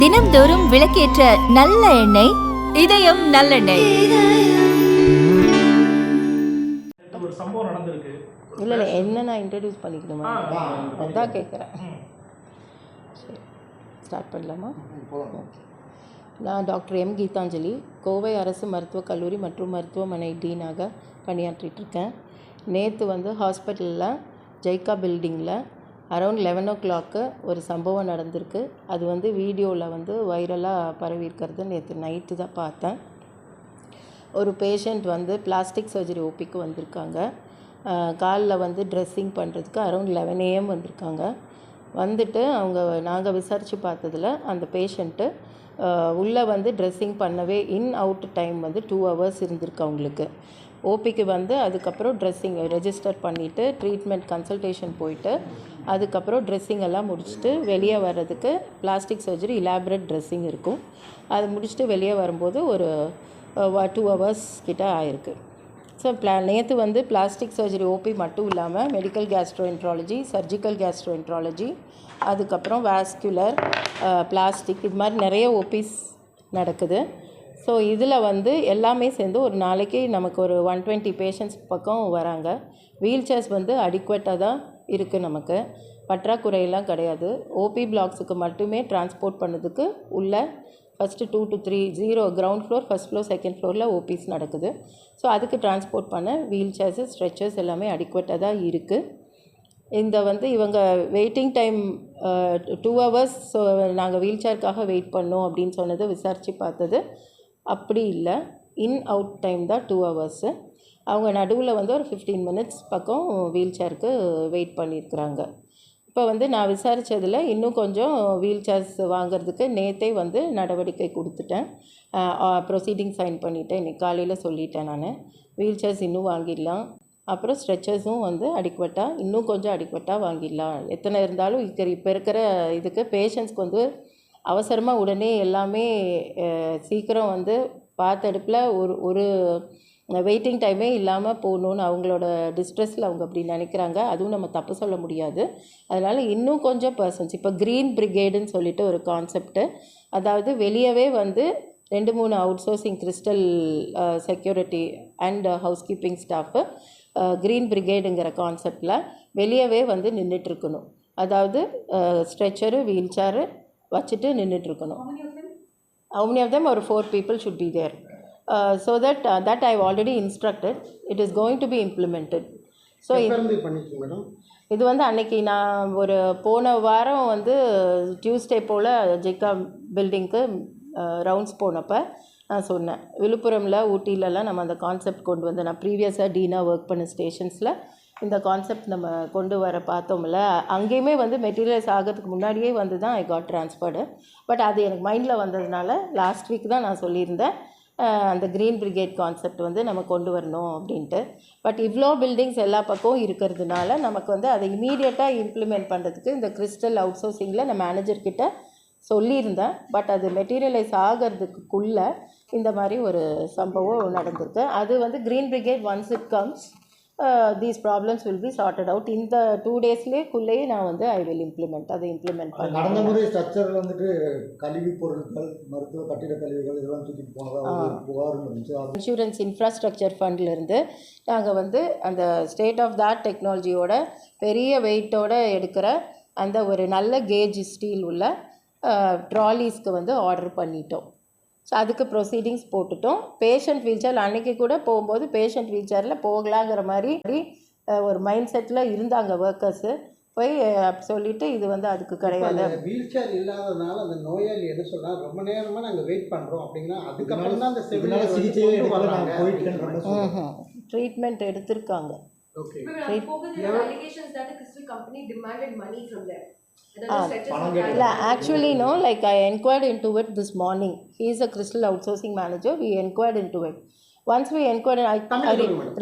தினம்தோறும் விளக்கேற்ற நல்ல எண்ணெய் இதயம் நல்லெண்ணெய். ஒரு சம்பவம் நடந்திருக்கு இல்லை இல்லை என்ன நான் இன்ட்ரடியூஸ் பண்ணிக்கணுமா? அதான் கேட்குறேன் சரி ஸ்டார்ட் பண்ணலாமா? ஓகே நான் டாக்டர் எம் கீதாஞ்சலி கோவை அரசு மருத்துவக் கல்லூரி மற்றும் மருத்துவமனை டீனாக பணியாற்றிட்டு இருக்கேன். நேற்று வந்து ஹாஸ்பிட்டலில் ஜெய்கா பில்டிங்கில் அரௌண்ட் லெவன் ஓ கிளாக்கு ஒரு சம்பவம் நடந்திருக்கு. அது வந்து வீடியோவில் வந்து வைரலாக பரவி இருக்கிறது நேற்று நைட்டு தான் பார்த்தேன். ஒரு பேஷண்ட் வந்து பிளாஸ்டிக் சர்ஜரி ஓபிக்கு வந்திருக்காங்க. காலில் வந்து ட்ரெஸ்ஸிங் பண்ணுறதுக்கு அரௌண்ட் லெவன் ஏஎம் வந்திருக்காங்க. வந்துட்டு அவங்க நாங்கள் விசாரித்து பார்த்ததில் அந்த பேஷண்ட்டு உள்ளே வந்து ட்ரெஸ்ஸிங் பண்ணவே இன் அவுட் டைம் வந்து டூ ஹவர்ஸ் இருந்திருக்கு அவங்களுக்கு. ஓபிக்கு வந்து அதுக்கப்புறம் ட்ரெஸ்ஸிங் ரெஜிஸ்டர் பண்ணிவிட்டு ட்ரீட்மெண்ட் கன்சல்டேஷன் போயிட்டு அதுக்கப்புறம் ட்ரெஸ்ஸிங் எல்லாம் முடிச்சுட்டு வெளியே வர்றதுக்கு பிளாஸ்டிக் சர்ஜரி இலாபரேட் ட்ரெஸ்ஸிங் இருக்கும். அது முடிச்சுட்டு வெளியே வரும்போது ஒரு டூ ஹவர்ஸ் கிட்ட ஆயிருக்கு. ஸோ பிளா நேற்று வந்து பிளாஸ்டிக் சர்ஜரி ஓபி மட்டும் இல்லாமல் மெடிக்கல் கேஸ்ட்ரோஎன்ட்ராலஜி சர்ஜிக்கல் கேஸ்ட்ரோஎன்ட்ராலஜி அதுக்கப்புறம் வேஸ்குலர் பிளாஸ்டிக் இது மாதிரி நிறைய ஓபிஸ் நடக்குது. ஸோ இதில் வந்து எல்லாமே சேர்ந்து ஒரு நாளைக்கு நமக்கு ஒரு ஒன் டுவெண்ட்டி பேஷண்ட்ஸ் பக்கம் வராங்க. வீல் சேர்ஸ் வந்து அடிக்குவேட்டாக தான் இருக்குது நமக்கு. பற்றாக்குறையெல்லாம் கிடையாது. ஓபி பிளாக்ஸுக்கு மட்டுமே டிரான்ஸ்போர்ட் பண்ணதுக்கு உள்ள first two to three zero ground floor first floor second ஃப்ளோரில் ஓபிஸ் நடக்குது. ஸோ அதுக்கு டிரான்ஸ்போர்ட் பண்ண வீல் சேர்ஸு ஸ்ட்ரெச்சர்ஸ் எல்லாமே அடிக்குவேட்டாக தான் இருக்குது இந்த வந்து இவங்க waiting time two hours so நாங்கள் வீல் சேருக்காக வெயிட் பண்ணோம் அப்படின்னு சொன்னது விசாரித்து பார்த்தது. அப்படி இல்லை. இன் அவுட் டைம் தான் டூ ஹவர்ஸு அவங்க நடுவில் வந்து ஒரு ஃபிஃப்டீன் மினிட்ஸ் பக்கம் வீல் சேருக்கு வெயிட் பண்ணியிருக்கிறாங்க இப்போ வந்து நான் விசாரித்ததில் இன்னும் கொஞ்சம் வீல் சேர்ஸ் வாங்குறதுக்கு நேற்றே வந்து நடவடிக்கை கொடுத்துட்டேன். ப்ரொசீடிங் சைன் பண்ணிட்டேன். இன்னைக்கு காலையில் சொல்லிட்டேன் நான். வீல் சேர்ஸ் இன்னும் வாங்கிடலாம். அப்புறம் ஸ்ட்ரெச்சர்ஸும் வந்து அடிக்வட்டாக இன்னும் கொஞ்சம் அடிக்வட்டாக வாங்கிடலாம். எத்தனை இருந்தாலும் இப்போ இப்போ இருக்கிற இதுக்கு பேஷண்ட்ஸ்க்கு வந்து அவசரமாக உடனே எல்லாமே சீக்கிரம் வந்து பார்த்தடுப்பில் ஒரு ஒரு வெயிட்டிங் டைமே இல்லாமல் போகணுன்னு அவங்களோட டிஸ்ட்ரெஸில் அவங்க அப்படி நினைக்கிறாங்க. அதுவும் நம்ம தப்பு சொல்ல முடியாது. அதனால் இன்னும் கொஞ்சம் பர்சன்ஸ் இப்போ க்ரீன் பிரிகேடுன்னு சொல்லிட்டு ஒரு கான்செப்ட்டு அதாவது வெளியவே வந்து ரெண்டு மூணு outsourcing Crystal security and housekeeping staff green பிரிகேடுங்கிற கான்செப்டில் வெளியவே வந்து நின்றுட்டுருக்கணும் அதாவது ஸ்ட்ரெச்சரு வீல் சேரு வச்சுட்டு நின்றுட்டுருக்கணும் many of them? Or four people should be there. Uh, so that uh, that i've already instructed. It is going to be implemented. So இது வந்து அன்னைக்கு நான் ஒரு போன வாரம் வந்து டியூஸ்டே போல் ஜெய்கா பில்டிங்க்கு ரவுண்ட்ஸ் போனப்போ நான் சொன்னேன். விழுப்புரமில் ஊட்டிலலாம் நம்ம அந்த கான்செப்ட் கொண்டு வந்து நான் ப்ரீவியஸாக டீனா ஒர்க் பண்ண ஸ்டேஷன்ஸில் இந்த கான்செப்ட் நம்ம கொண்டு வர பார்த்தோம்ல. அங்கேயுமே வந்து மெட்டீரியல்ஸ் ஆகிறதுக்கு முன்னாடியே வந்து தான் ஐ காட் ட்ரான்ஸ்ஃபர்டு பட் அது எனக்கு மைண்டில் வந்ததுனால லாஸ்ட் வீக் தான் நான் சொல்லியிருந்தேன். அந்த க்ரீன் பிரிகேட் கான்செப்ட் வந்து நம்ம கொண்டு வரணும் அப்படின்ட்டு. பட் இவ்வளோ பில்டிங்ஸ் எல்லா பக்கமும் இருக்கிறதுனால நமக்கு வந்து அதை இமீடியட்டாக இம்ப்ளிமெண்ட் பண்ணுறதுக்கு இந்த கிறிஸ்டல் அவுட் சோர்சிங்கில் நான் மேனேஜர்கிட்ட சொல்லியிருந்தேன். பட் அது மெட்டீரியலைஸ் ஆகிறதுக்குள்ளே இந்த மாதிரி ஒரு சம்பவம் நடந்திருக்கு. அது வந்து green brigade once it comes these problems will be sorted out இந்த டூ டேஸ்லேயேக்குள்ளேயே நான் வந்து ஐ வில் இம்ப்ளிமெண்ட் அதை இம்ப்ளிமெண்ட் நடந்த பண்ணேன் முறை ஸ்ட்ரக்சரில் வந்துட்டு கழிவு பொருட்கள் மருத்துவ கட்டிட கழிவுகள் இதெல்லாம் தூக்கிட்டு போனதா ஒரு புகாரும் இருந்துச்சு அது இன்சூரன்ஸ் இன்ஃப்ராஸ்ட்ரக்சர் ஃபண்ட்லேருந்து நாங்கள் வந்து அந்த ஸ்டேட் ஆஃப் that டெக்னாலஜியோட பெரிய வெயிட்டோட எடுக்கிற அந்த ஒரு நல்ல கேஜ் ஸ்டீல் உள்ள ட்ராலிஸ்க்கு வந்து ஆர்டர் பண்ணிட்டோம். ஸோ அதுக்கு ப்ரொசீடிங்ஸ் போட்டுட்டோம். பேஷண்ட் வீல்சேர் அன்னைக்கு கூட போகும்போது பேஷண்ட் வீல்சேரில் போகலாங்கிற மாதிரி ஒரு மைண்ட் செட்டில் இருந்தாங்க ஒர்க்கர்ஸு போய் சொல்லிட்டு இது வந்து அதுக்கு கிடையாது. வீல் சேர் இல்லாததுனால அந்த நோயாளி என்ன சொல்றா ரொம்ப நேரமா நாங்க வெயிட் பண்றோம் அப்படின்னா அதுக்கப்புறம் தான் அந்த செவிலியர் சொல்றாங்க. ட்ரீட்மெண்ட் எடுத்திருக்காங்க. ஓகே இல்லை actually no like I enquired into it this morning he is a Crystal outsourcing manager we enquired into it once we enquired I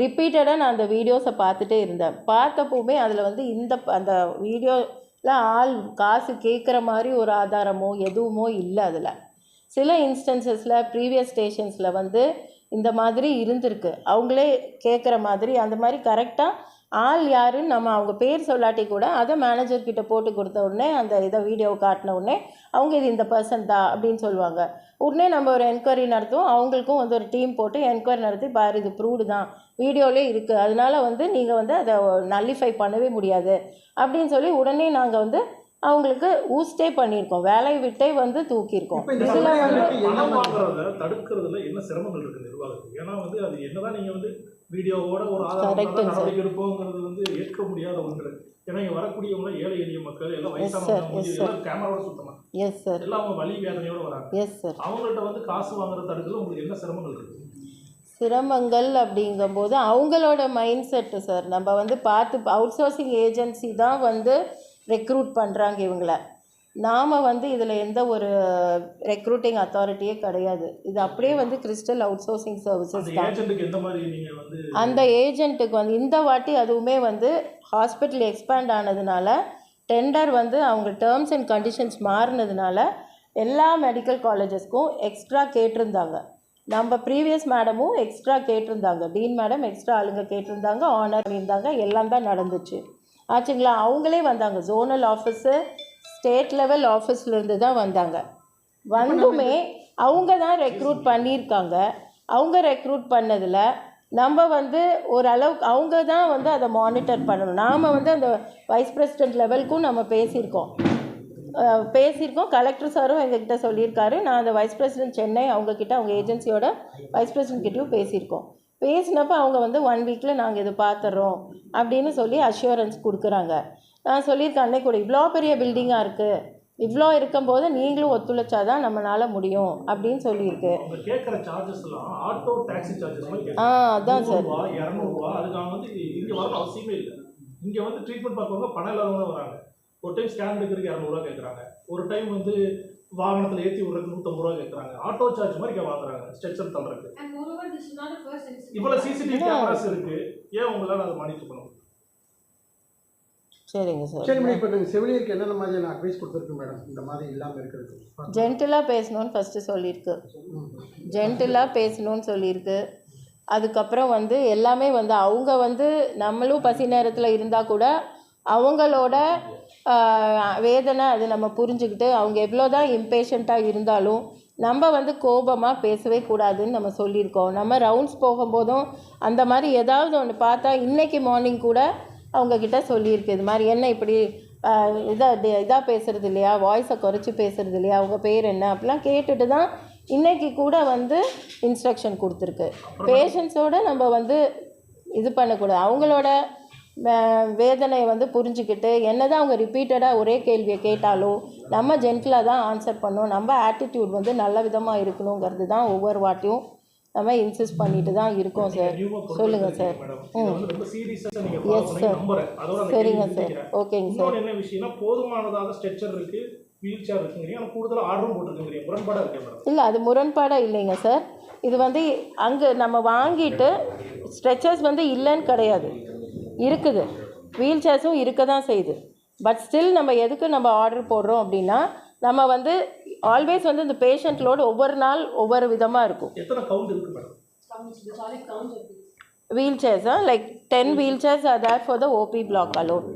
ரிப்பீட்டடாக நான் அந்த வீடியோஸை பார்த்துட்டே இருந்தேன். பார்த்தப்போவுமே அதில் வந்து இந்த அந்த வீடியோவில் ஆள் காசு கேட்குற மாதிரி ஒரு ஆதாரமோ எதுவுமோ இல்லை அதில். சில இன்ஸ்டன்சஸில் ப்ரீவியஸ் ஸ்டேஷன்ஸில் வந்து இந்த மாதிரி இருந்திருக்கு. அவங்களே கேட்குற மாதிரி அந்த மாதிரி கரெக்டாக ஆள் யாருன்னு நம்ம அவங்க பேர் சொல்லாட்டி கூட அதை மேனேஜர் கிட்ட போட்டு கொடுத்த உடனே அந்த இதை வீடியோ காட்டின உடனே அவங்க இது இந்த பர்சன் தான் அப்படின்னு சொல்லுவாங்க. உடனே நம்ம ஒரு என்கொயரி நடத்துவோம். அவங்களுக்கும் வந்து ஒரு டீம் போட்டு என்கொயரி நடத்தி பாரு இது ப்ரூவ்டு தான். வீடியோலே இருக்குது அதனால வந்து நீங்கள் வந்து அதை நல்லிஃபை பண்ணவே முடியாது. அப்படின்னு சொல்லி உடனே நாங்கள் வந்து அவங்களுக்கு ஊஸ்டே பண்ணியிருக்கோம். வேலையை விட்டே வந்து தூக்கியிருக்கோம். இதில் வந்து தடுக்கிறதுல என்ன சிரமங்கள் இருக்கு நிர்வாகத்துக்கு? ஏன்னா வந்து அது என்னதான் நீங்க வந்து வீடியோவோட ஒரு ஆதாரம் எடுப்போங்கிறது வந்து ஏற்க முடியாத ஒன்று. ஏன்னா இங்க வரக்கூடியவங்க ஏழை எளிய மக்கள் எல்லாம். வயசானவங்க கேமராவோட சுத்தமா. எஸ் சார் எல்லாம் அவங்க வலி வேதனையோட வராங்க. எஸ் சார் அவங்கள்ட்ட வந்து காசு வாங்குறது தடுக்கிறது உங்களுக்கு என்ன சிரமங்கள் இருக்கு? சிரமங்கள் அப்படிங்கும்போது அவங்களோட மைண்ட் செட்டு சார் நம்ம வந்து பார்த்து அவுட் சோர்சிங் ஏஜென்சி தான் வந்து ரெக்ரூட் பண்ணுறாங்க இவங்கள. நாம் வந்து இதில் எந்த ஒரு ரெக்ரூட்டிங் அத்தாரிட்டியே கிடையாது. இது அப்படியே வந்து கிறிஸ்டல் அவுட் சோர்சிங் அந்த சர்வீசஸ் தான் அந்த ஏஜென்ட்டுக்கு வந்து இந்த வாட்டி அதுவுமே வந்து ஹாஸ்பிட்டல் எக்ஸ்பேண்ட் ஆனதுனால டெண்டர் வந்து அவங்க டேர்ம்ஸ் அண்ட் கண்டிஷன்ஸ் மாறினதுனால எல்லா மெடிக்கல் காலேஜஸ்க்கும் எக்ஸ்ட்ரா கேட்டிருந்தாங்க. நம்ம ப்ரீவியஸ் மேடமும் எக்ஸ்ட்ரா கேட்டிருந்தாங்க. டீன் மேடம் எக்ஸ்ட்ரா ஆளுங்க கேட்டிருந்தாங்க. ஆனர் பண்ணியிருந்தாங்க எல்லாம் தான் நடந்துச்சு. ஆச்சுங்களா? அவங்களே வந்தாங்க. ஜோனல் ஆஃபீஸு ஸ்டேட் லெவல் ஆஃபீஸ்லேருந்து தான் வந்தாங்க. வந்துமே அவங்க தான் ரெக்ரூட் பண்ணியிருக்காங்க. அவங்க ரெக்ரூட் பண்ணதில் நம்ம வந்து ஓரளவுக்கு அவங்க தான் வந்து அதை மானிட்டர் பண்ணணும். நாம் வந்து அந்த வைஸ் பிரசிடென்ட் லெவலுக்கும் நம்ம பேசியிருக்கோம். பேசியிருக்கோம். கலெக்டர் சாரும் எங்ககிட்ட சொல்லியிருக்காரு. நான் அந்த வைஸ் பிரசிடென்ட் சென்னை அவங்கக்கிட்ட அவங்க ஏஜென்சியோட வைஸ் பிரசிடென்ட் கிட்டேயும் பேசியிருக்கோம். பேசினப்போ அவங்க வந்து ஒன் வீக்கில் நாங்கள் இது பார்த்துட்றோம் அப்படின்னு சொல்லி அஷூரன்ஸ் கொடுக்குறாங்க. நான் சொல்லியிருக்கேன் அன்னைக்கு கூட இவ்வளோ பெரிய பில்டிங்காக இருக்குது இவ்வளோ இருக்கும்போது நீங்களும் ஒத்துழைச்சாதான் நம்மளால முடியும் அப்படின்னு சொல்லியிருக்கு. ஆ அதான் சார். இங்கே வரணும் அவசியமே இல்லை. இங்கே வந்து ட்ரீட்மெண்ட் பார்க்கறவங்க பணம் இல்லாதவங்க தான் வராங்க. ஒரு டைம் ஸ்கேன் எடுக்கிறதுக்கு இரநூறுவா கேட்குறாங்க. ஒரு டைம் வந்து வாகனத்தில் ஏற்றி விடுறதுக்கு நூற்றம்பது ரூபா கேட்குறாங்க. ஆட்டோ சார்ஜ் மாதிரி இங்கே வாங்குறாங்க ஸ்ட்ரெச்சர் தள்ளுறதுக்கு. And moreover, this is not the first incident. இவ்வளோ சிசிடிவி கேமராஸ் இருக்கு. ஏன் உங்களால் அதை மானிட்டர் பண்ண முடியும் சரிங்க சார். சரி மேடம் இப்போ நீங்கள் செவிலியருக்கு என்னென்ன மாதிரியான அட்வைஸ் கொடுத்துருக்கு மேடம்? இந்த மாதிரி இல்லாமல் இருக்கிறதுக்கு. ஜென்டிலாக பேசணும்னு ஃபஸ்ட்டு சொல்லியிருக்கு. ஜென்டிலாக பேசணும்னு சொல்லியிருக்கு. அதுக்கப்புறம் வந்து எல்லாமே வந்து அவங்க வந்து நம்மளும் பசி நேரத்தில் இருந்தால் கூட அவங்களோட வேதனை அது நம்ம புரிஞ்சுக்கிட்டு அவங்க எவ்வளோ தான் இம்பேஷண்ட்டாக இருந்தாலும் நம்ம வந்து கோபமாக பேசவே கூடாதுன்னு நம்ம சொல்லியிருக்கோம். நம்ம ரவுண்ட்ஸ் போகும்போதும் அந்த மாதிரி ஏதாவது ஒன்று பார்த்தா இன்னைக்கு மார்னிங் கூட அவங்கக்கிட்ட சொல்லியிருக்கு. இது மாதிரி என்ன இப்படி இதாக இதாக பேசுகிறது இல்லையா? வாய்ஸை குறைச்சி பேசுகிறது இல்லையா? அவங்க பேர் என்ன? அப்படிலாம் கேட்டுட்டு தான் இன்னைக்கு கூட வந்து இன்ஸ்ட்ரக்ஷன் கொடுத்துருக்கு. பேஷண்ட்ஸோட நம்ம வந்து இது பண்ணக்கூடாது. அவங்களோட வேதனையை வந்து புரிஞ்சுக்கிட்டு என்னதான் அவங்க ரிப்பீட்டடாக ஒரே கேள்வியை கேட்டாலும் நம்ம ஜென்டிலாக தான் ஆன்சர் பண்ணணும். நம்ம ஆட்டிடியூட் வந்து நல்ல விதமாக இருக்கணுங்கிறது தான் ஒவ்வொரு வாட்டியும் நம்ம இன்சிஸ்ட் பண்ணிட்டு தான் இருக்கோம் சார் சொல்லுங்கள் சார். நம்புறேன். அதோட அந்த சரிங்க சார். ஓகேங்க சார் என்ன விஷயம்னா போதுமானதாக ஸ்ட்ரெச்சர் இருக்கு வீல் சேர் இருக்குங்கிறீங்க ஆனால் கூடுதலாக ஆர்டரும் போட்டிருக்குங்கிறீங்க முரண்பாடாக இருக்கேன் மேடம் இல்லை அது முரண்பாடாக இல்லைங்க சார் இது வந்து அங்கே நம்ம வாங்கிட்டு ஸ்ட்ரெச்சர்ஸ் வந்து இல்லைன்னு கிடையாது. இருக்குது. வீல் சேர்ஸும் இருக்க தான் செய்யுது. பட் ஸ்டில் நம்ம எதுக்கு நம்ம ஆர்டர் போடுறோம் அப்படின்னா நம்ம வந்து ஆல்வேஸ் வந்து இந்த பேஷண்ட் லோடு ஒவ்வொரு நாள் ஒவ்வொரு விதமாக இருக்கும். Wheel சேர்ஸா like ten wheel chairs are there for the OP block alone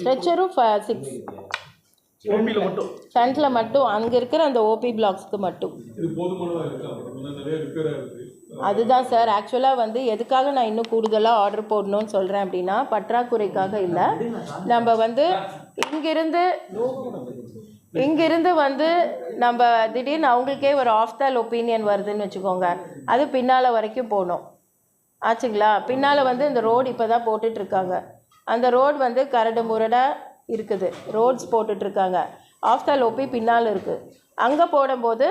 ஸ்ட்ரெச்சரும் six ஓபியில் மட்டும்? ஃப்ரண்ட்டில் மட்டும். அங்கே இருக்கிற அந்த ஓபி பிளாக்ஸ்க்கு மட்டும். அதுதான் சார். ஆக்சுவலாக வந்து எதுக்காக நான் இன்னும் கூடுதலாக ஆர்டர் போடணும்னு சொல்கிறேன் அப்படின்னா பற்றாக்குறைக்காக இல்லை. நம்ம வந்து இங்கிருந்து இங்கிருந்து வந்து நம்ம திடீர்னு அவங்களுக்கே ஒரு ஆஃப் தல் ஒப்பீனியன் வருதுன்னு வச்சுக்கோங்க. அது பின்னால் வரைக்கும் போகணும். ஆச்சுங்களா? பின்னால் வந்து இந்த ரோடு இப்போ தான் போட்டுட்ருக்காங்க அந்த ரோடு வந்து கரடு முரடாக இருக்குது. ரோட்ஸ் போட்டுட்ருக்காங்க ஆஃப் பின்னால் இருக்குது அங்கே போடும்போது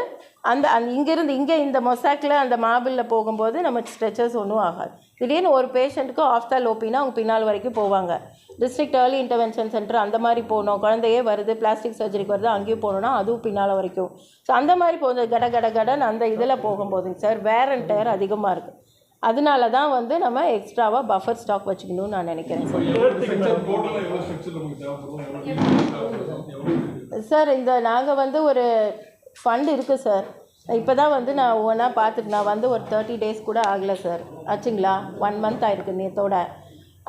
அந்த அந்த இங்கேருந்து இங்கே இந்த மொசாக்கில் அந்த மாபிளில் போகும்போது நமக்கு ஸ்ட்ரெச்சர்ஸ் ஒன்றும் ஆகாது. திடீர்னு ஒரு பேஷண்ட்டுக்கு ஆஃப் அவங்க பின்னால் வரைக்கும் போவாங்க. டிஸ்ட்ரிக்ட் ஏர்லி இன்டர்வென்ஷன் சென்டர் அந்த மாதிரி போகணும். குழந்தையே வருது பிளாஸ்டிக் சர்ஜரிக்கு வருது அங்கேயும் போகணுன்னா அதுவும் பின்னால் வரைக்கும். ஸோ அந்த மாதிரி போகுது கட கட கடன் அந்த இதில் போகும்போதுங்க சார் வேர் அண்ட் டயர் அதிகமாக இருக்குது அதனால தான் வந்து நம்ம எக்ஸ்ட்ராவாக பஃபர் ஸ்டாக் வச்சுக்கணும்னு நான் நினைக்கிறேன் சார் இந்த நாங்கள் வந்து ஒரு ஃபண்ட் இருக்குது சார். இப்போ தான் வந்து நான் ஒவ்வொன்றா பார்த்துட்டு நான் வந்து ஒரு தேர்ட்டி டேஸ் கூட ஆகலை சார். ஆச்சுங்களா? ஒன் மந்த் ஆயிருக்கு நேற்றோட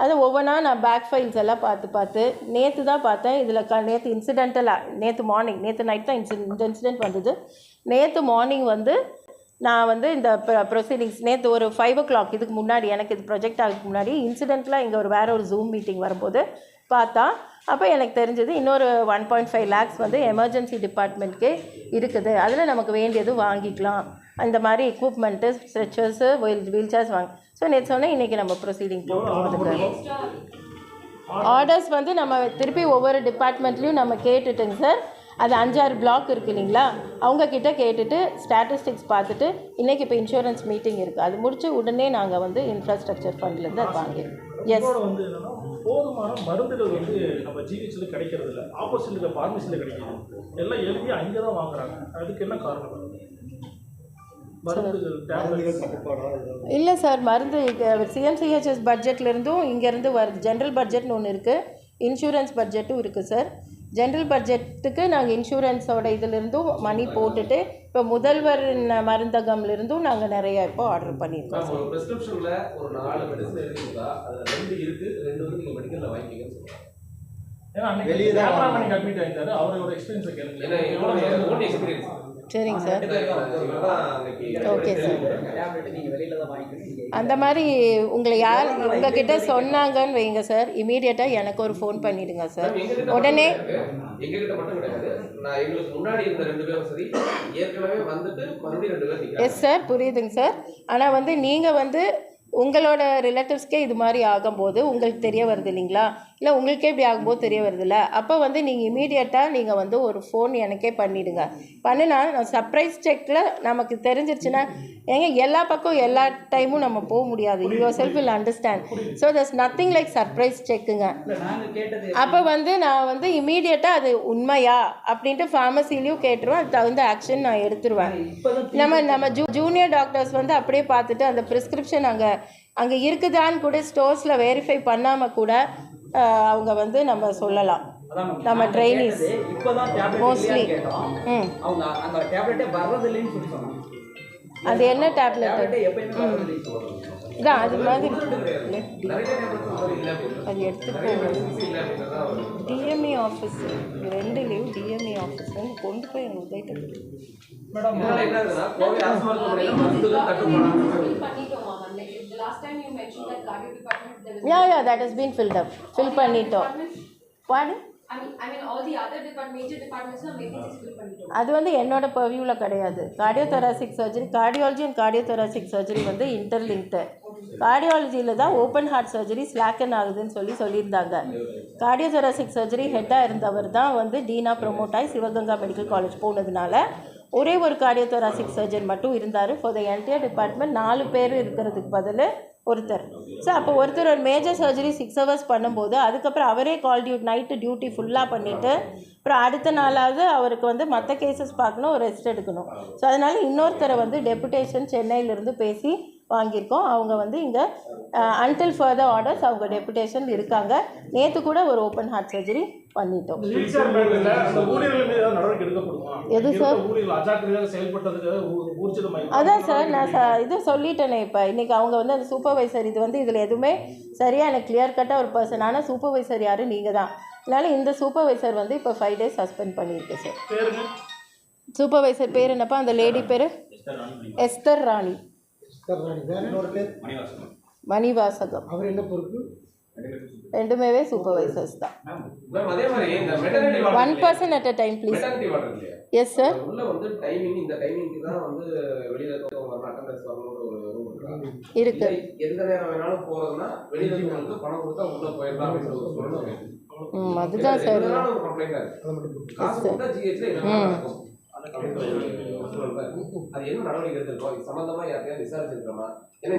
அது ஒவ்வொன்றா நான் பேக் ஃபைல்ஸ் எல்லாம் பார்த்து பார்த்து நேற்று தான் பார்த்தேன். இதில் க நேற்று இன்சிடென்ட்டலாக நேற்று மார்னிங் நேற்று நைட் தான் இன்சி இந்த இன்சிடென்ட் வந்தது. நேற்று மார்னிங் வந்து நான் வந்து இந்த ப்ரொசீடிங்ஸ் நேற்று ஒரு ஃபைவ் ஓ கிளாக் இதுக்கு முன்னாடி எனக்கு இது ப்ரொஜெக்ட் ஆகிறதுக்கு முன்னாடி இன்சிடென்ட்லாம் இங்கே ஒரு வேறு ஒரு ஜூம் மீட்டிங் வரும்போது பார்த்தா அப்போ எனக்கு தெரிஞ்சது இன்னொரு ஒன் பாயிண்ட் ஃபைவ் லேக்ஸ் வந்து எமர்ஜென்சி டிபார்ட்மெண்ட்கே இருக்குது. அதில் நமக்கு வேண்டியது வாங்கிக்கலாம். அந்த மாதிரி equipment stretchers wheel wheel chairs வாங்க. ஸோ நேற்று சொன்னேன் இன்றைக்கி நம்ம ப்ரொசீடிங் போட்டோம் அதுக்கு ஆர்டர்ஸ் வந்து நம்ம திருப்பி ஒவ்வொரு டிபார்ட்மெண்ட்லேயும் நம்ம கேட்டுட்டுங்க சார் அது அஞ்சாறு பிளாக் இருக்கு இல்லைங்களா? அவங்க கிட்ட கேட்டுட்டு ஸ்டாட்டிஸ்டிக்ஸ் பார்த்துட்டு இன்றைக்கி இப்போ இன்சூரன்ஸ் மீட்டிங் இருக்குது அது முடிச்சு உடனே நாங்கள் வந்து இன்ஃப்ராஸ்ட்ரக்சர் ஃபண்ட்லேருந்து அது வாங்கிடுவோம் எஸ் போதுமான மருந்துகள் வந்து நம்ம ஜிஹெச்சில் கிடைக்கிறது இல்லை. ஆப்போசிட் இருக்க ஃபார்மசியில் கிடைக்கிது. எல்லாம் எழுதி அங்கே தான் வாங்குறாங்க. அதுக்கு என்ன காரணம்? இல்லை சார் மருந்து சிஎம்சிஹெச்எஸ் பட்ஜெட்லேருந்தும் இங்கேருந்து வருது. ஜென்ரல் பட்ஜெட்னு ஒன்று இருக்குது இன்சூரன்ஸ் பட்ஜெட்டும் இருக்குது சார். ஜென்ரல் பட்ஜெட்டுக்கு நாங்கள் இன்சூரன்ஸோட இதிலிருந்தும் மணி போட்டுட்டு இப்போ முதல்வர் மருந்தகம்லேருந்தும் நாங்கள் நிறைய இப்போ ஆர்டர் பண்ணியிருக்கோம். சார் ஒரு prescriptionல ஒரு நாலு medicine எழுதியிருந்தா, அதுல ரெண்டு இருக்கு, ரெண்டு வந்து நீங்க medical ல வாங்கிக்கங்கன்னு சொல்றாங்க. ஏன்னா அன்னைக்கு வெளியே தான் அவரோட எக்ஸ்பீரியன்ஸை கேளுங்க. ஏன்னா சரிங்க சார். Okay sir. அந்த மாதிரி உங்களை யார் உங்ககிட்ட சொன்னாங்கன்னு வைங்க சார். இமீடியட்டாக எனக்கு ஒரு ஃபோன் பண்ணிடுங்க சார். உடனே. எஸ் சார் புரியுதுங்க சார். ஆனால் வந்து நீங்கள் வந்து உங்களோட ரிலேட்டிவ்ஸ்க்கே இது மாதிரி ஆகும்போது உங்களுக்கு தெரிய வருது இல்லைங்களா? இல்லை உங்களுக்கே இப்படி ஆகும்போது தெரிய வருதுல்ல? அப்போ வந்து நீங்கள் இமீடியட்டாக நீங்கள் வந்து ஒரு ஃபோன் எனக்கே பண்ணிவிடுங்க பண்ணினா நான் சர்ப்ரைஸ் செக்கில் நமக்கு தெரிஞ்சிருச்சுன்னா ஏங்க எல்லா பக்கம் எல்லா டைமும் நம்ம போக முடியாது. You self will understand so thus nothing like surprise செக்குங்க அப்போ வந்து நான் வந்து இமீடியட்டாக அது உண்மையா அப்படின்ட்டு ஃபார்மசிலையும் கேட்டுருவேன். அது தகுந்த ஆக்ஷன் நான் எடுத்துருவேன். நம்ம நம்ம ஜூ ஜூனியர் டாக்டர்ஸ் வந்து அப்படியே பார்த்துட்டு அந்த ப்ரிஸ்கிரிப்ஷன் அங்கே அங்கே இருக்குதான்னு கூட ஸ்டோர்ஸில் வெரிஃபை பண்ணாமல் கூட அவங்க வந்து நம்ம சொல்லலாம். நம்ம Mostly. கேட்டோம். ம். அது என்ன டேப்லெட் டேப்லெட்டே எப்பயுமே வர்றதில்லைன்னு சொல்லுவாங்க இதான் அது மாதிரி நிறைய tablets வந்து இல்லை அப்படின்னு. அது எடுத்துட்டு நிறைய போகணும் medicines இல்லை அப்படின்றதா ஒரு டிஎம்இ ஆஃபீஸ் ரெண்டு லீவ் டிஎம்இ ஆஃபீஸ் கொண்டு போய் எங்கள் உதவிட்டு இதனால என்ன ஆகுதுன்னா, கோவை அரசு மருத்துவமனையில மருந்துகள் தட்டுப்பாடாக Fill பண்ணிட்டோமா ma'am? Like, the last time you mentioned that cardio department, there was. Yeah yeah that has been filled up fill பண்ணிட்டோம் வாடு அது வந்து என்னோட பர்வியூவில் கிடையாது. Cardiothoracic surgery cardiology and cardiothoracic surgery வந்து இன்டர்லிங்க்டு கார்டியாலஜியில் தான் ஓப்பன் ஹார்ட் சர்ஜரி ஸ்லாக்கன் ஆகுதுன்னு சொல்லி சொல்லியிருந்தாங்க. கார்டியோதொராசிக் சர்ஜரி ஹெட்டாக இருந்தவர் தான் வந்து டீனா ப்ரொமோட் ஆகி சிவகங்கா மெடிக்கல் காலேஜ் போனதுனால ஒரே ஒரு கார்டியோதொராசிக் சர்ஜன் மட்டும் இருந்தார். ஃபார் த என்டையர் டிபார்ட்மெண்ட் நாலு பேர் இருக்கிறதுக்கு பதில் ஒருத்தர். ஸோ அப்போ ஒருத்தர் ஒரு மேஜர் சர்ஜரி சிக்ஸ் ஹவர்ஸ் பண்ணும்போது அதுக்கப்புறம் அவரே கால் டியூ நைட்டு டியூட்டி ஃபுல்லாக பண்ணிவிட்டு அப்புறம் அடுத்த நாளாவது அவருக்கு வந்து மற்ற கேசஸ் பார்க்கணும் ஒரு ரெஸ்ட் எடுக்கணும். ஸோ அதனால் இன்னொருத்தரை வந்து டெபுடேஷன் சென்னையிலேருந்து பேசி வாங்கியிருக்கோம். அவங்க வந்து இங்கே அன்டில் ஃபர்தர் ஆர்டர்ஸ் அவங்க டெபுடேஷன் இருக்காங்க. நேற்று கூட ஒரு ஓப்பன் ஹார்ட் சர்ஜரி பண்ணிட்டோம். எது சார்? அதான் சார் நான் இது சொல்லிட்டேனே இப்போ. இன்றைக்கி அவங்க வந்து அந்த சூப்பர்வைசர் இது வந்து இதில் எதுவுமே சரியாக எனக்கு கிளியர் கட்டாக ஒரு பர்சன் ஆனால் சூப்பர்வைசர் யார்? நீங்கள் தான். அதனால் இந்த சூப்பர்வைசர் வந்து இப்போ ஃபைவ் டேஸ் சஸ்பெண்ட் பண்ணியிருக்கு சார். சூப்பர்வைசர் பேர் என்னப்பா? அந்த லேடி பேர்? எஸ்தர் ராணி. சார் வேற இன்னொரு பேர்? மணிவாசகம். அவர் என்ன பொறுப்பு? ரெண்டுமேவே சூப்பர்வைசர்ஸ் தான். One? Person at a time please? Yes sir உள்ள வந்து டைமிங் இந்த டைமிங்க்கு தான் வந்து வெளியில இருக்கவங்க வரணும் அட்டெண்டன்ஸ் வரணும்னு ஒரு ரூம் இருக்கா? இருக்கு. இல்லை, எந்த நேரம் வேணாலும் போறதுன்னா வெளியில இருக்கவங்களுக்கு பணம் கொடுத்தா உள்ள போயிடலாம் அப்படின்னு ஒரு சூழ்நிலை இருக்கு. ம் அதுதான் சார் கம்ப்ளைண்டா ஜிஹெச்ல என்ன நடக்கும்?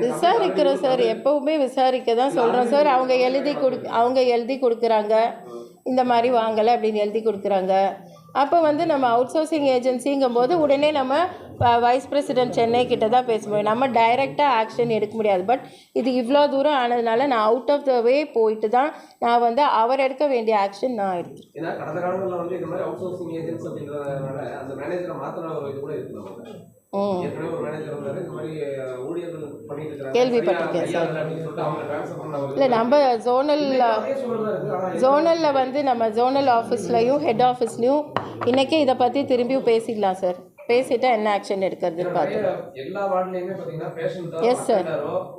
விசாரிக்கிறோம் சார். எப்பவுமே விசாரிக்க தான் சொல்கிறோம் சார். அவங்க எழுதி கொடு அவங்க எழுதி கொடுக்குறாங்க. இந்த மாதிரி வாங்கலை அப்படின்னு எழுதி கொடுக்குறாங்க. அப்போ வந்து நம்ம அவுட் சோர்சிங் ஏஜென்சிங்கும் போது உடனே நம்ம வைஸ் பிரசிடென்ட் சென்னை கிட்ட தான் பேச முடியும் நம்ம டைரெக்டாக ஆக்ஷன் எடுக்க முடியாது. பட் இது இவ்வளோ தூரம் ஆனதுனால நான் அவுட் ஆஃப் த வே போயிட்டு தான் நான் வந்து அவர் எடுக்க வேண்டிய ஆக்ஷன் நான் எடுத்தேன். கேள்விப்பட்டிருக்கேன் சார். இல்லை நம்ம ஜோனல் அதே சூழல் இருக்கு. ஆனா ஜோனலில் வந்து நம்ம ஜோனல் ஆஃபீஸ்லையும் ஹெட் ஆஃபீஸ்லையும் இன்றைக்கே இதை பற்றி திரும்பியும் பேசிடலாம் சார். பேசிட்டா என்ன ஆக்ஷன் எடுக்கிறதுன்னு பார்த்து நிறைய எல்லா வார்டுலயுமே பாத்தீங்கன்னா பேஷண்ட் Yes, sir.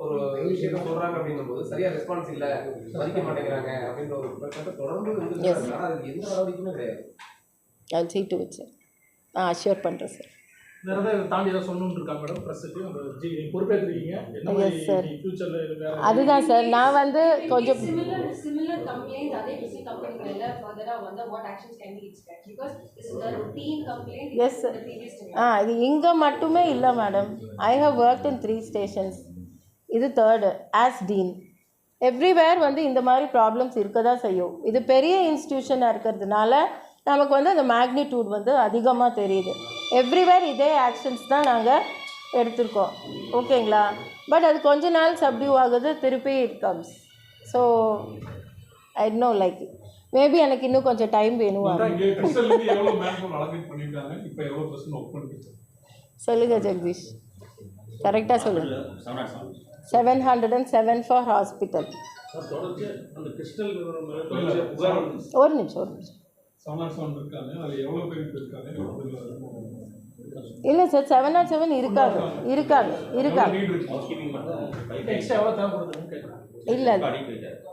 ஒரு விஷயம் சொல்றாங்க அப்படின்னும் போது சரியா ரெஸ்பான்ஸ் இல்ல மதிக்க மாட்டேங்கிறாங்க அப்படின்ற ஒரு பிரச்சனை தொடர்ந்து அது எந்த நடவடிக்கையுமே கிடையாது. அது சீட்டு வச்சு நான் அஷ்யூர் பண்ணுறேன் சார் அதுதான் சார் நான் வந்து கொஞ்சம் tenure. ஆ இது இங்கே மட்டுமே இல்லை madam I have work in three stations இது தேர்டு ஆஸ் டீன் எவ்ரிவேர் வந்து இந்த மாதிரி ப்ராப்ளம்ஸ் இருக்க தான் செய்யும். இது பெரிய இன்ஸ்டியூஷனாக இருக்கிறதுனால நமக்கு வந்து அந்த மேக்னிடியூட் வந்து அதிகமாக தெரியுது. எவ்ரிவேர் இதே ஆக்ஷன்ஸ் தான் நாங்கள் எடுத்திருக்கோம். ஓகேங்களா பட் அது கொஞ்ச நாள் சப்டியூ ஆகுது திருப்பி it comes so I know like maybe எனக்கு இன்னும் கொஞ்சம் டைம் வேணும். சொல்லுங்க ஜெகதீஷ். கரெக்டாக சொல்லுங்க. Seven hundred and seven for hospital ஒரு நிமிஷம் ஒரு நிமிஷம். செவன் இருக்காங்க அதில் எவ்வளோ இருக்காங்க இல்லை சார் செவன் நாட் செவன் இருக்காங்க? இருக்காங்க இருக்காங்க நீட் இருக்கு. எக்ஸ்ட்ரா எவ்வளோ தேவைப்படுதுன்னு கேட்குறேன் இல்லை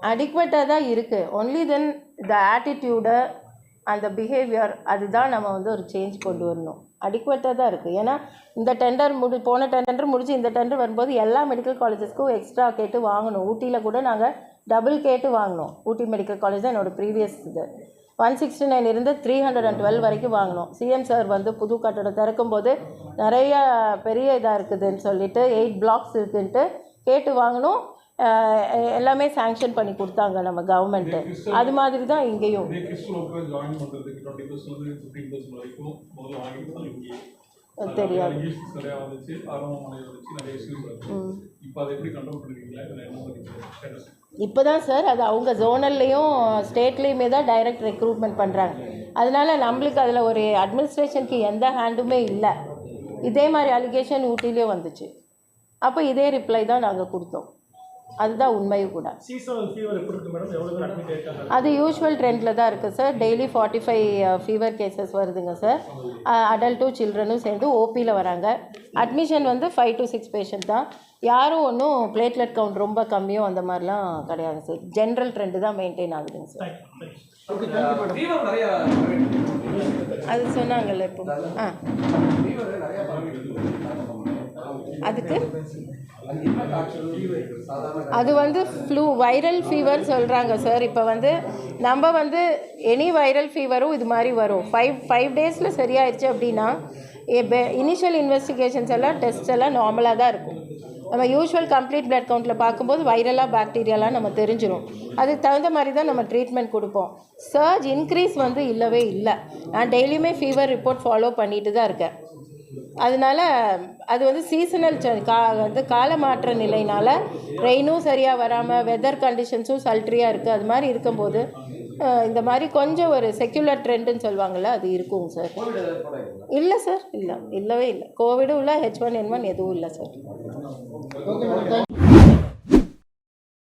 அடிக்வெட்டாக தான் இருக்குது ஒன்லி தென் த ஆட்டிடியூடு அந்த பிஹேவியர் அதுதான் நம்ம வந்து ஒரு சேஞ்ச் கொண்டு வரணும். அடிக்வெட்டாக தான் இருக்குது ஏன்னா இந்த டெண்டர் முடி போன டெண்டர் முடிச்சு இந்த டெண்டர் வரும்போது எல்லா மெடிக்கல் காலேஜஸ்க்கும் எக்ஸ்ட்ரா கேட்டு வாங்கணும். ஊட்டியில் கூட நாங்கள் டபுள் கேட்டு வாங்கினோம். ஊட்டி மெடிக்கல் காலேஜ் தான் என்னோடய ப்ரீவியஸ் இது. ஒன் சிக்ஸ்டி நைன் இருந்து த்ரீ ஹண்ட்ரட் அண்ட் டுவெல் வரைக்கும் வாங்கினோம். சிஎம் சார் வந்து புது கட்டடம் திறக்கும்போது நிறைய பெரிய இதாக இருக்குதுன்னு சொல்லிட்டு எயிட் பிளாக்ஸ் இருக்குன்ட்டு கேட்டு வாங்கினோம். எல்லாமே சேங்ஷன் பண்ணி கொடுத்தாங்க நம்ம கவர்மெண்ட்டு அது மாதிரி தான் இங்கேயும் தெரியாது. இப்போ தான் சார் அது அவங்க ஜோனல்லையும் ஸ்டேட்லேயுமே தான் டைரக்ட் ரெக்ரூட்மெண்ட் பண்ணுறாங்க அதனால நம்மளுக்கு அதில் ஒரு அட்மினிஸ்ட்ரேஷனுக்கு எந்த ஹேண்டுமே இல்லை. இதே மாதிரி அலிகேஷன் ஊட்டிலேயும் வந்துச்சு. அப்போ இதே ரிப்ளை தான் நாங்கள் கொடுத்தோம். அதுதான் உண்மையும் கூட. அது யூஷுவல் ட்ரெண்டில் தான் இருக்குது sir daily forty five fever cases வருதுங்க சார் அடல்ட்டும் சில்ட்ரனும் சேர்ந்து ஓபியில் வராங்க. அட்மிஷன் வந்து ஃபைவ் டு சிக்ஸ் பேஷண்ட் தான். யாரும் ஒன்றும் பிளேட்லெட் கவுண்ட் ரொம்ப கம்மியும் அந்த மாதிரிலாம் கிடையாது சார் ஜென்ரல் ட்ரெண்டு தான் மெயின்டைன் ஆகுதுங்க சார் ஃபீவர் நிறைய அது சொன்னாங்கல்ல இப்போ. ஆ. ஃபீவர் நிறைய பரவிட்டு அதுக்கு? அது வந்து ஃப்ளூ வைரல் ஃபீவர் சொல்கிறாங்க சார் இப்போ வந்து நம்ம வந்து எனி வைரல் ஃபீவரும் இது மாதிரி வரும். ஃபைவ் ஃபைவ் டேஸில் சரியாயிடுச்சு அப்படின்னா இனிஷியல் இன்வெஸ்டிகேஷன்ஸ் எல்லாம் டெஸ்ட் எல்லாம் நார்மலாக தான் இருக்கும். நம்ம யூஷுவல் கம்ப்ளீட் பிளட் கவுண்ட்டில் பார்க்கும்போது வைரலாக பாக்டீரியாலாம் நம்ம தெரிஞ்சிடும் அதுக்கு தகுந்த மாதிரி தான் நம்ம ட்ரீட்மெண்ட் கொடுப்போம். சர்ஜ் இன்க்ரீஸ் வந்து இல்லவே இல்லை. நான் டெய்லியுமே ஃபீவர் ரிப்போர்ட் ஃபாலோ பண்ணிட்டு தான் இருக்கேன். அதனால அது வந்து சீசனல் கா வந்து கால மாற்ற நிலைனால ரெயினும் சரியாக வராமல் வெதர் கண்டிஷன்ஸும் சல்ட்ரியாக இருக்குது அது மாதிரி இருக்கும்போது இந்த மாதிரி கொஞ்சம் ஒரு செக்யுலர் ட்ரெண்டுன்னு சொல்லுவாங்கள்ல அது இருக்குங்க சார். இல்லை சார் இல்லை. இல்லவே இல்லை. கோவிடும் இல்லை ஹெச் ஒன் என் ஒன் எதுவும் இல்லை சார்.